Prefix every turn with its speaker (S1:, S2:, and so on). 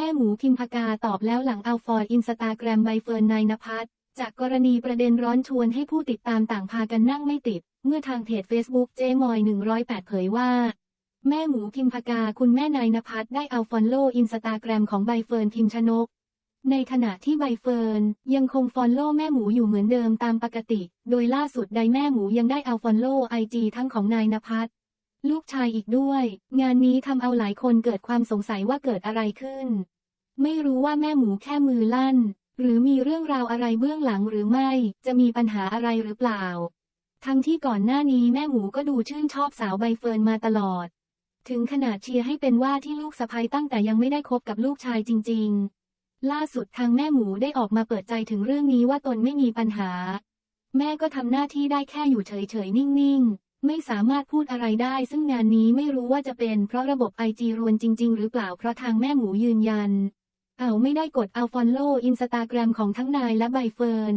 S1: ม่หมูพิมพากาตอบแล้วหลังเอาฟอร์อินสตาแกรมใบเฟิร์นนายนภัสจากกรณีประเด็นร้อนชวนให้ผู้ติดตามต่างพากันนั่งไม่ติด เมื่อทางเพจ Facebook เจมอย 108 เผยว่า แม่หมูพิมพากาคุณแม่นายนภัสได้เอาฟอลโล่อินสตาแกรมของใบเฟิร์นพิมชนก ในขณะที่ใบเฟิร์นยังคงฟอลโล่แม่หมูอยู่เหมือนเดิมตามปกติ โดยล่าสุดใดแม่หมูยังได้เอาฟอลโล่ไอจีทั้งของนายนภัส ลูกชายอีกด้วย งานนี้ทำเอาหลายคนเกิดความสงสัยว่าเกิดอะไรขึ้น ไม่รู้ว่าแม่หมูแค่มือลั่น หรือมีเรื่องราวอะไรเบื้องหลังหรือไม่ จะมีปัญหาอะไรหรือเปล่า ทั้งที่ก่อนหน้านี้แม่หมูก็ดูชื่นชอบสาวใบเฟิร์นมาตลอด ถึงขนาดเชียร์ให้เป็นว่าที่ลูกสะใภ้ตั้งแต่ยังไม่ได้คบกับลูกชายจริง ๆ ล่าสุดทางแม่หมูได้ออกมาเปิดใจถึงเรื่องนี้ว่าตนไม่มีปัญหา แม่ก็ทำหน้าที่ได้แค่อยู่เฉยๆนิ่งๆ ไม่สามารถพูดอะไรได้ ซึ่งงานนี้ไม่รู้ว่าจะเป็นเพราะระบบไอจีรวนจริง ๆ หรือเปล่าเพราะทางแม่หมูยืนยัน เอาไม่ได้กดเอาฟอลโล่อินสตาแกรมของทั้งนายและใบเฟิร์น